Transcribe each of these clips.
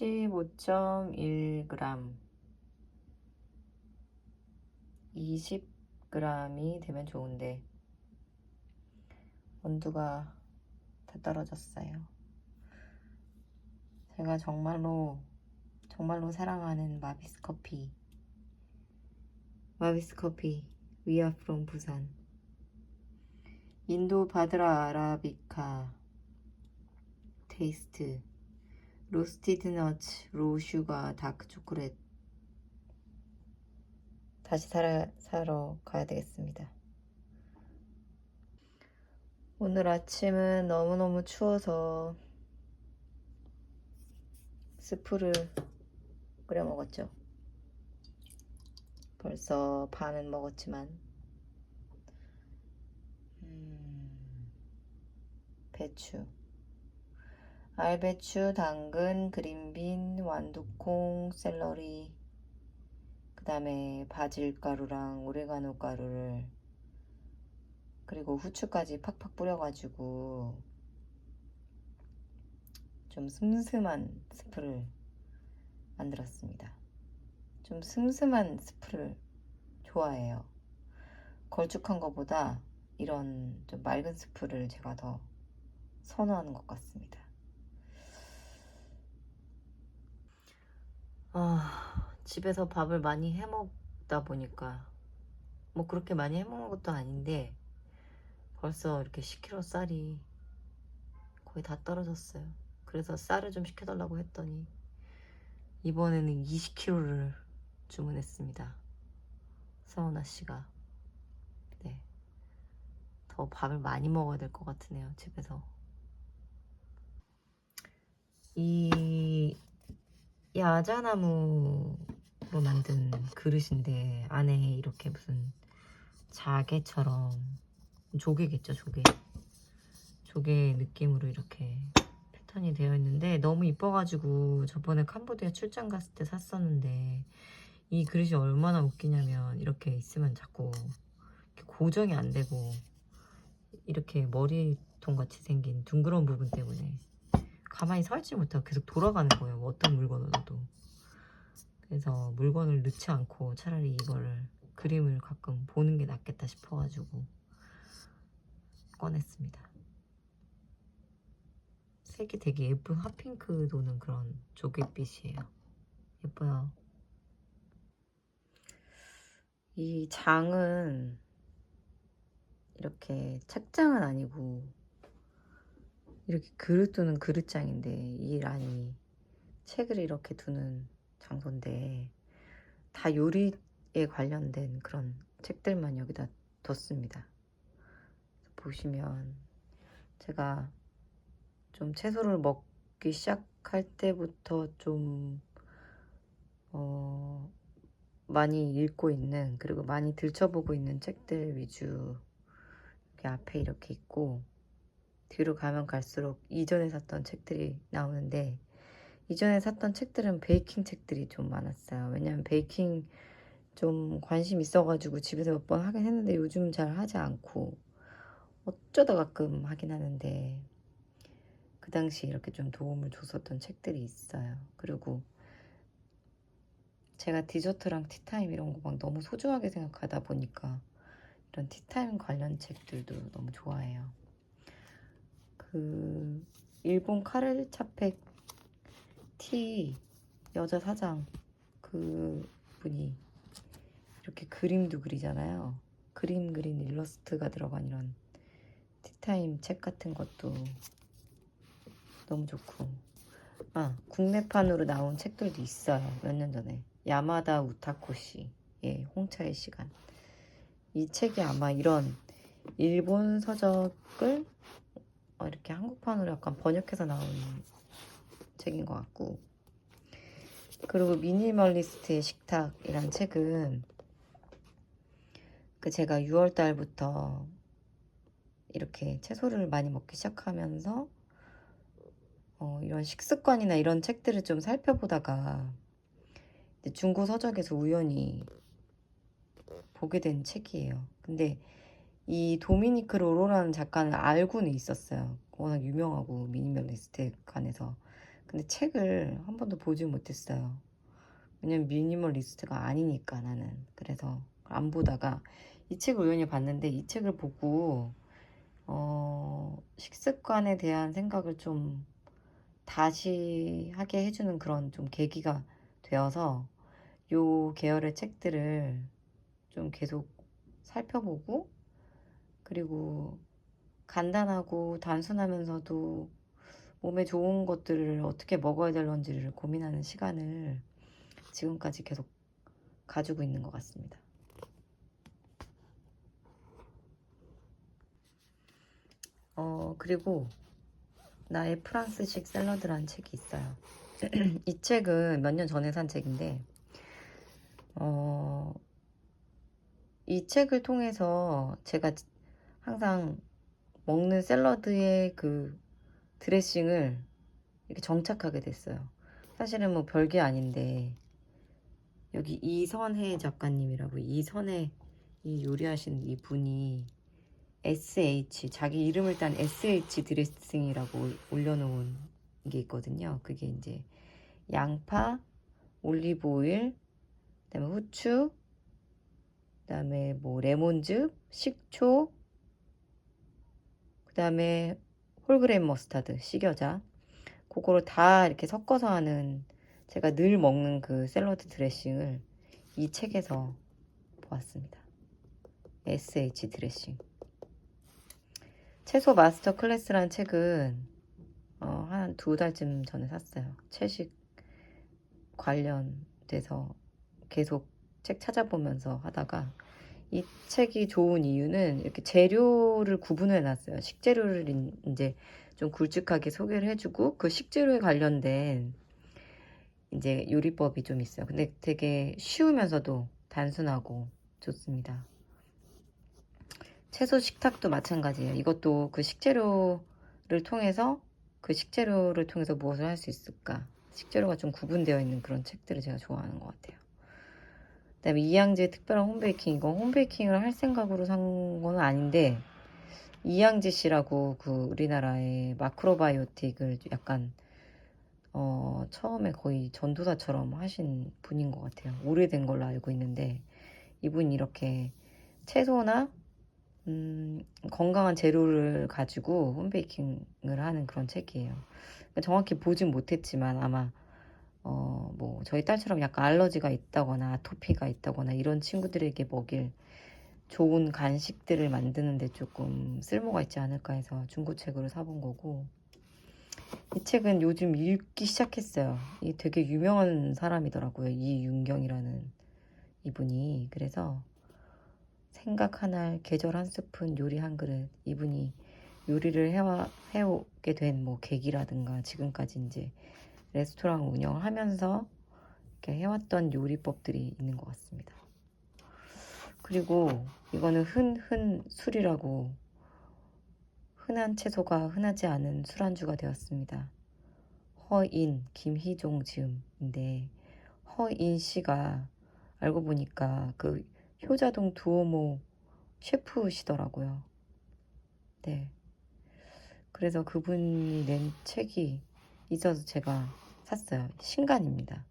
15.1g 20g이 되면 좋은데 온도가 다 떨어졌어요. 제가 정말로 정말로 사랑하는 마비스 커피. 마비스 커피 are from 부산. 인도 바드라 아라비카 테이스트 로스티드 너츠 로우 슈가 다크 초콜릿 다시 사러, 사러 가야 되겠습니다. 오늘 아침은 너무너무 추워서 스프를 끓여 먹었죠. 벌써 반은 먹었지만 음, 배추 알배추, 당근, 그린빈, 완두콩, 샐러리 그 다음에 바질가루랑 오레가노 가루를 그리고 후추까지 팍팍 뿌려가지고 좀 슴슴한 스프를 만들었습니다. 좀 슴슴한 스프를 좋아해요. 걸쭉한 것보다 이런 좀 맑은 스프를 제가 더 선호하는 것 같습니다. 아, 집에서 밥을 많이 해 먹다 보니까 뭐 그렇게 많이 해 먹는 것도 아닌데 벌써 이렇게 10kg 쌀이 거의 다 떨어졌어요. 그래서 쌀을 좀 시켜달라고 했더니 이번에는 20kg를 주문했습니다. 서원아 씨가 네. 더 밥을 많이 먹어야 될 것 같으네요. 집에서 이 야자나무로 만든 그릇인데 안에 이렇게 무슨 자개처럼 조개겠죠 조개. 조개 느낌으로 이렇게 패턴이 되어 있는데 너무 이뻐가지고 저번에 캄보디아 출장 갔을 때 샀었는데 이 그릇이 얼마나 웃기냐면 이렇게 있으면 자꾸 고정이 안 되고 이렇게 머리통 같이 생긴 둥그런 부분 때문에 가만히 서 있지 못하고 계속 돌아가는 거예요. 뭐 어떤 물건을 넣어도. 그래서 물건을 넣지 않고 차라리 이거를 그림을 가끔 보는 게 낫겠다 싶어가지고 꺼냈습니다. 색이 되게 예쁜 핫핑크 도는 그런 조개빛이에요. 예뻐요. 이 장은 이렇게 책장은 아니고 이렇게 그릇 두는 그릇장인데 이 란이 책을 이렇게 두는 장소인데 다 요리에 관련된 그런 책들만 여기다 뒀습니다. 보시면 제가 좀 채소를 먹기 시작할 때부터 좀 어, 많이 읽고 있는 그리고 많이 들춰보고 있는 책들 위주 이렇게 앞에 이렇게 있고 뒤로 가면 갈수록 이전에 샀던 책들이 나오는데 이전에 샀던 책들은 베이킹 책들이 좀 많았어요. 왜냐면 베이킹 좀 관심 있어가지고 집에서 몇 번 하긴 했는데 요즘 잘 하지 않고 어쩌다 가끔 하긴 하는데 그 당시 이렇게 좀 도움을 줬었던 책들이 있어요. 그리고 제가 디저트랑 티타임 이런 거 막 너무 소중하게 생각하다 보니까 이런 티타임 관련 책들도 너무 좋아해요. 그 일본 카렐 차펙 티 여자 사장 그 분이 이렇게 그림도 그리잖아요. 그림 그린 일러스트가 들어간 이런 티타임 책 같은 것도 너무 좋고 아 국내판으로 나온 책들도 있어요. 몇 년 전에 야마다 우타코시 예 홍차의 시간 이 책이 아마 이런 일본 서적을 어, 이렇게 한국판으로 약간 번역해서 나온 책인 것 같고 그리고 미니멀리스트의 식탁이란 책은 그 제가 6월 달부터 이렇게 채소를 많이 먹기 시작하면서 어, 이런 식습관이나 이런 책들을 좀 살펴보다가 중고 서적에서 우연히 보게 된 책이에요. 근데 이 도미니크 로로라는 작가는 알고는 있었어요. 워낙 유명하고 미니멀리스트 관에서. 근데 책을 한 번도 보지 못했어요. 왜냐면 미니멀리스트가 아니니까 나는. 그래서 안 보다가 이 책을 우연히 봤는데 이 책을 보고 어, 식습관에 대한 생각을 좀 다시 하게 해주는 그런 좀 계기가 되어서 요 계열의 책들을 좀 계속 살펴보고 그리고 간단하고 단순하면서도 몸에 좋은 것들을 어떻게 먹어야 될런지를 고민하는 시간을 지금까지 계속 가지고 있는 것 같습니다. 어, 그리고 나의 프랑스식 샐러드라는 책이 있어요. 이 책은 몇 년 전에 산 책인데, 어, 이 책을 통해서 제가 항상 먹는 샐러드의 그 드레싱을 이렇게 정착하게 됐어요. 사실은 뭐 별게 아닌데, 여기 이선혜 작가님이라고 이선혜 이 요리하시는 이 분이 SH 자기 이름을 딴 SH 드레싱이라고 올- 올려놓은 게 있거든요. 그게 이제 양파, 올리브 오일, 그다음에 후추, 그다음에 뭐 레몬즙, 식초, 그 다음에 홀그레인 머스타드, 식여자. 그거를 다 이렇게 섞어서 하는 제가 늘 먹는 그 샐러드 드레싱을 이 책에서 보았습니다. SH 드레싱. 채소 마스터 클래스라는 책은 어, 한 두 달쯤 전에 샀어요. 채식 관련돼서 계속 책 찾아보면서 하다가 이 책이 좋은 이유는 이렇게 재료를 구분해 놨어요. 식재료를 인- 이제 좀 굵직하게 소개를 해주고 그 식재료에 관련된 이제 요리법이 좀 있어요. 근데 되게 쉬우면서도 단순하고 좋습니다. 채소 식탁도 마찬가지예요. 이것도 그 식재료를 통해서 그 식재료를 통해서 무엇을 할 수 있을까? 식재료가 좀 구분되어 있는 그런 책들을 제가 좋아하는 것 같아요. 그다음에 이양지의 특별한 홈베이킹 이건 홈베이킹을 할 생각으로 산건 아닌데 이양지 씨라고 그 우리나라의 마크로바이오틱을 약간 어 처음에 거의 전도사처럼 하신 분인 것 같아요. 오래된 걸로 알고 있는데 이분이 이렇게 채소나 음, 건강한 재료를 가지고 홈베이킹을 하는 그런 책이에요. 그러니까 정확히 보진 못했지만 아마 어, 뭐 저희 딸처럼 약간 알러지가 있다거나 아토피가 있다거나 이런 친구들에게 먹일 좋은 간식들을 만드는데 조금 쓸모가 있지 않을까 해서 중고책으로 사본 거고 이 책은 요즘 읽기 시작했어요. 이 되게 유명한 사람이더라고요. 이윤경이라는 이분이 그래서 생각 한 알, 계절 한 스푼, 요리 한 그릇. 이분이 요리를 해와, 해오게 된 뭐 계기라든가 지금까지 이제 레스토랑 운영을 하면서 이렇게 해왔던 요리법들이 있는 것 같습니다. 그리고 이거는 흔흔 술이라고 흔한 채소가 흔하지 않은 술안주가 되었습니다. 허인 김희종 지음인데 허인 씨가 알고 보니까 그 효자동 두오모 셰프시더라고요. 네. 그래서 그분이 낸 책이 있어서 제가 샀어요. 신간입니다.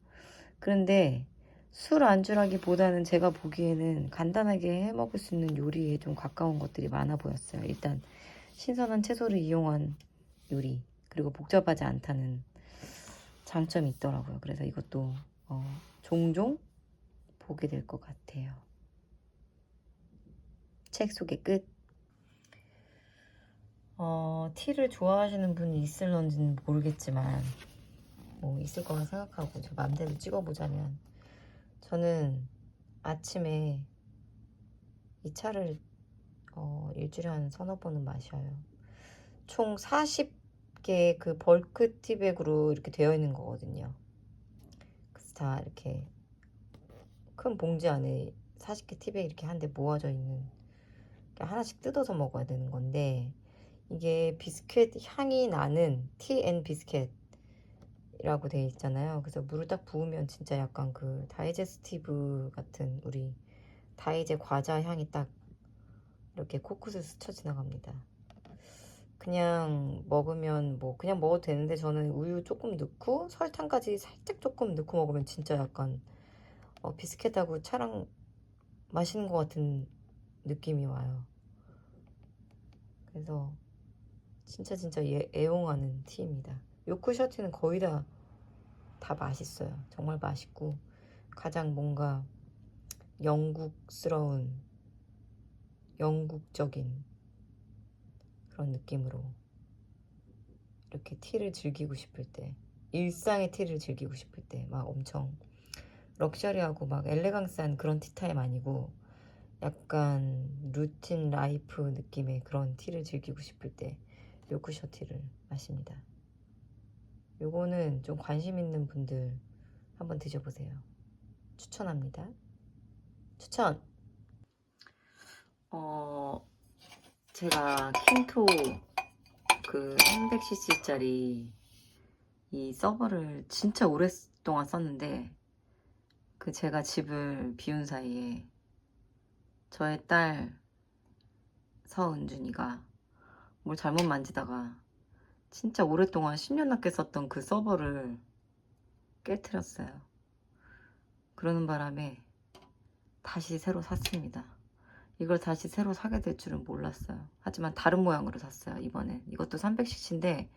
그런데 술 안주라기보다는 제가 보기에는 간단하게 해 먹을 수 있는 요리에 좀 가까운 것들이 많아 보였어요. 일단 신선한 채소를 이용한 요리 그리고 복잡하지 않다는 장점이 있더라고요. 그래서 이것도 어, 종종 보게 될 것 같아요. 책 소개 끝. 어, 티를 좋아하시는 분이 있을런지는 모르겠지만 뭐 있을 거라 생각하고 저 맘대로 찍어보자면 저는 아침에 이 차를 어, 일주일에 한 서너 번은 마셔요. 총 40개 그 벌크 티백으로 이렇게 되어 있는 거거든요. 그래서 다 이렇게 큰 봉지 안에 40개 티백 이렇게 한 대 모아져 있는 하나씩 뜯어서 먹어야 되는 건데 이게 비스켓 향이 나는 티앤 비스켓이라고 되어 있잖아요. 그래서 물을 딱 부으면 진짜 약간 그 다이제스티브 같은 우리 다이제 과자 향이 딱 이렇게 코끝을 스쳐 지나갑니다. 그냥 먹으면 뭐 그냥 먹어도 되는데 저는 우유 조금 넣고 설탕까지 살짝 조금 넣고 먹으면 진짜 약간 어, 비스켓하고 차랑 마시는 것 같은 느낌이 와요. 그래서 진짜 진짜 애, 애용하는 티입니다. 요크 셔츠는 거의 다 다 맛있어요. 정말 맛있고 가장 뭔가 영국스러운 영국적인 그런 느낌으로 이렇게 티를 즐기고 싶을 때 일상의 티를 즐기고 싶을 때 막 엄청 럭셔리하고 막 엘레강스한 그런 티타임 아니고 약간 루틴 라이프 느낌의 그런 티를 즐기고 싶을 때 요크셔 티를 마십니다. 요거는 좀 관심 있는 분들 한번 드셔보세요. 추천합니다. 추천! 어, 제가 킨토 그 300cc짜리 이 서버를 진짜 오랫동안 썼는데 그 제가 집을 비운 사이에 저의 딸 서은준이가 뭘 잘못 만지다가 진짜 오랫동안 10년 넘게 썼던 그 서버를 깨트렸어요. 그러는 바람에 다시 새로 샀습니다. 이걸 다시 새로 사게 될 줄은 몰랐어요. 하지만 다른 모양으로 샀어요. 이번엔 이것도 300cc인데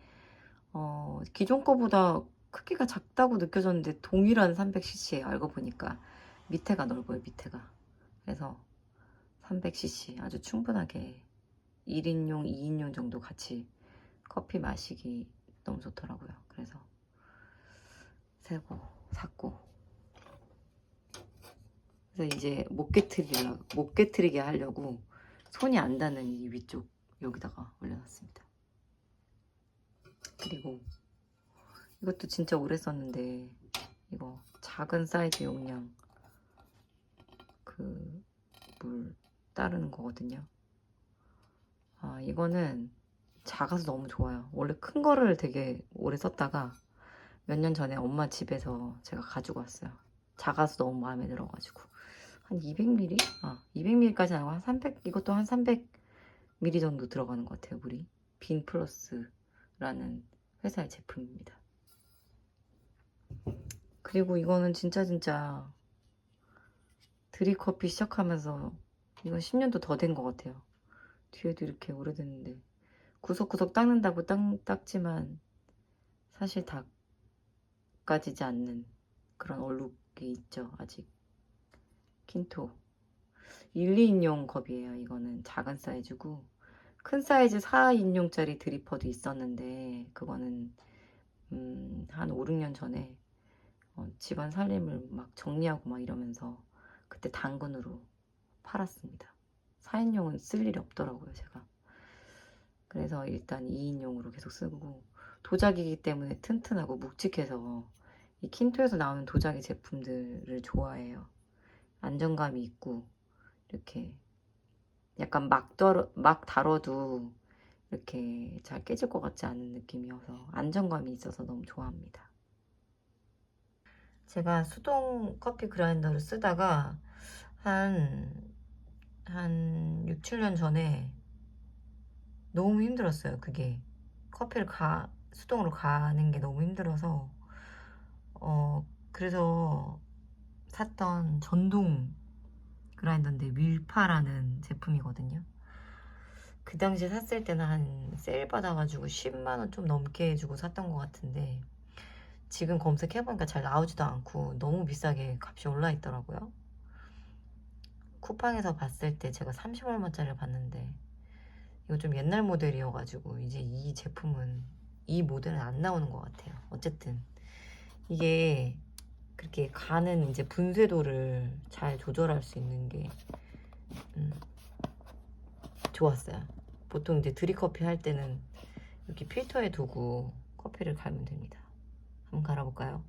어, 기존 거보다 크기가 작다고 느껴졌는데 동일한 300cc예요. 알고 보니까 밑에가 넓어요. 밑에가 그래서 300cc 아주 충분하게 1인용, 2인용 정도 같이 커피 마시기 너무 좋더라고요. 그래서 새고 샀고 그래서 이제 못 깨트리려 못 깨트리게 하려고 손이 안 닿는 이 위쪽 여기다가 올려놨습니다. 그리고 이것도 진짜 오래 썼는데 이거 작은 사이즈 용량 그 물 따르는 거거든요. 아 이거는 작아서 너무 좋아요. 원래 큰 거를 되게 오래 썼다가 몇 년 전에 엄마 집에서 제가 가지고 왔어요. 작아서 너무 마음에 들어가지고 한 200ml? 아 200ml까지 아니고 한 300, 이것도 한 300ml 정도 들어가는 것 같아요. 물이 빈 플러스라는 회사의 제품입니다. 그리고 이거는 진짜 진짜 드립커피 시작하면서 이건 10년도 더 된 것 같아요. 뒤에도 이렇게 오래됐는데. 구석구석 닦는다고 딱, 닦지만 사실 다 깎아지지 않는 그런 얼룩이 있죠 아직. 킨토. 1, 2인용 컵이에요 이거는. 작은 사이즈고. 큰 사이즈 4인용짜리 드리퍼도 있었는데 그거는 음, 한 5, 6년 전에 어, 집안 살림을 막 정리하고 막 이러면서 그때 당근으로 팔았습니다 4인용은 쓸 일이 없더라고요 제가 그래서 일단 2인용으로 계속 쓰고 도자기이기 때문에 튼튼하고 묵직해서 이 킨토에서 나오는 도자기 제품들을 좋아해요. 안정감이 있고 이렇게 약간 막, 다뤄, 막 다뤄도 이렇게 잘 깨질 것 같지 않은 느낌이어서 안정감이 있어서 너무 좋아합니다. 제가 수동 커피 그라인더를 쓰다가 한, 한 6, 7년 전에 너무 힘들었어요. 그게 커피를 가 수동으로 가는 게 너무 힘들어서 어 그래서 샀던 전동 그라인더인데 밀파라는 제품이거든요. 그 당시에 샀을 때는 한 세일 받아가지고 10만 원 좀 넘게 주고 샀던 것 같은데 지금 검색해보니까 잘 나오지도 않고 너무 비싸게 값이 올라 있더라고요. 쿠팡에서 봤을 때 제가 30얼마짜리를 봤는데 이거 좀 옛날 모델이어가지고 이제 이 제품은 이 모델은 안 나오는 것 같아요. 어쨌든 이게 그렇게 가는 이제 분쇄도를 잘 조절할 수 있는 게 음, 좋았어요. 보통 이제 드립커피 할 때는 이렇게 필터에 두고 커피를 갈면 됩니다. 한번 갈아볼까요?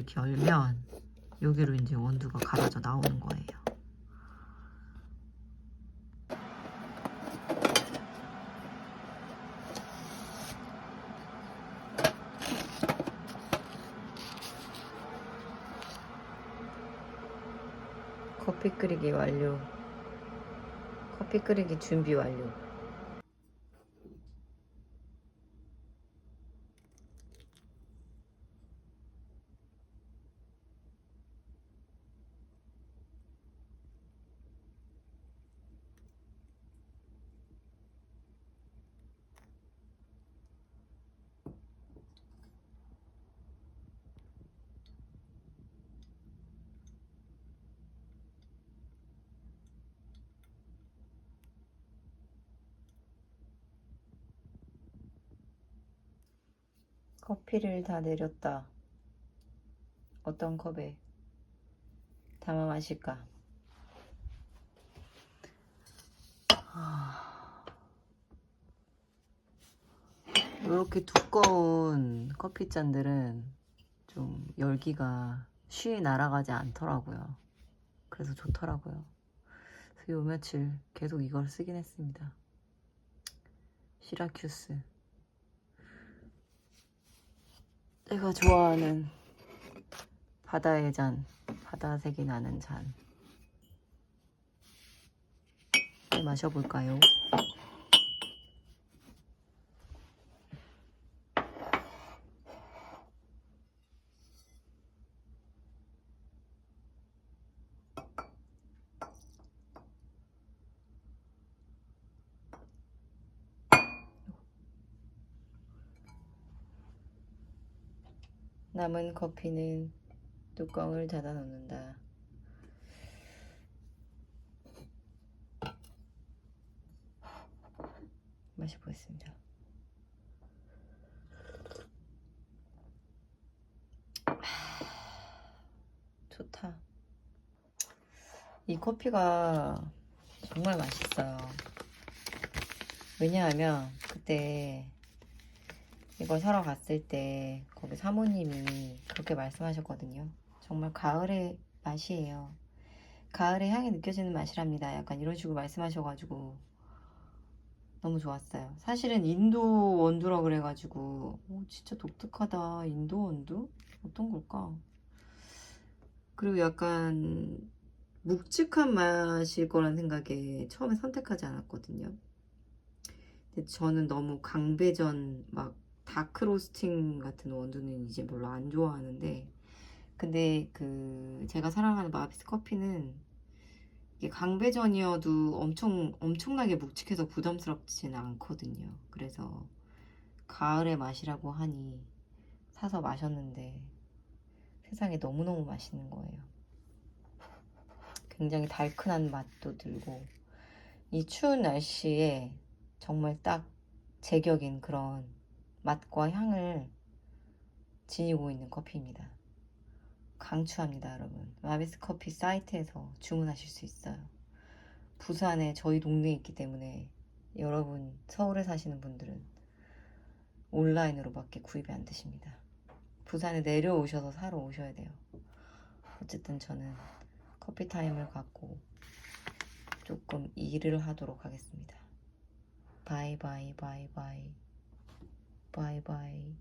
이렇게 열면 여기로 이제 원두가 갈아져 나오는 거예요. 커피 끓이기 완료. 커피 끓이기 준비 완료. 커피를 다 내렸다. 어떤 컵에 담아 마실까? 이렇게 두꺼운 커피잔들은 좀 열기가 쉬이 날아가지 않더라고요. 그래서 좋더라고요. 그래서 요 며칠 계속 이걸 쓰긴 했습니다. 시라큐스. 내가 좋아하는 바다의 잔, 바다색이 나는 잔. 네, 마셔볼까요? 남은 커피는 뚜껑을 닫아 놓는다. 마셔보겠습니다. 좋다. 이 커피가 정말 맛있어요. 왜냐하면 그때 이걸 사러 갔을 때 거기 사모님이 그렇게 말씀하셨거든요. 정말 가을의 맛이에요. 가을의 향이 느껴지는 맛이랍니다. 약간 이런 식으로 말씀하셔가지고 너무 좋았어요. 사실은 인도 원두라 그래가지고 오, 진짜 독특하다. 인도 원두? 어떤 걸까? 그리고 약간 묵직한 맛일 거란 생각에 처음에 선택하지 않았거든요. 근데 저는 너무 강배전 막 다크 로스팅 같은 원두는 이제 별로 안 좋아하는데 근데 그 제가 사랑하는 마비스 커피는 이게 강배전이어도 엄청 엄청나게 묵직해서 부담스럽지는 않거든요. 그래서 가을의 맛이라고 하니 사서 마셨는데 세상에 너무너무 맛있는 거예요. 굉장히 달큰한 맛도 들고 이 추운 날씨에 정말 딱 제격인 그런 맛과 향을 지니고 있는 커피입니다. 강추합니다, 여러분. 마비스 커피 사이트에서 주문하실 수 있어요. 부산에 저희 동네에 있기 때문에 여러분 서울에 사시는 분들은 온라인으로밖에 구입이 안 되십니다. 부산에 내려오셔서 사러 오셔야 돼요. 어쨌든 저는 커피 타임을 갖고 조금 일을 하도록 하겠습니다. 바이 바이 바이 바이 바이 바이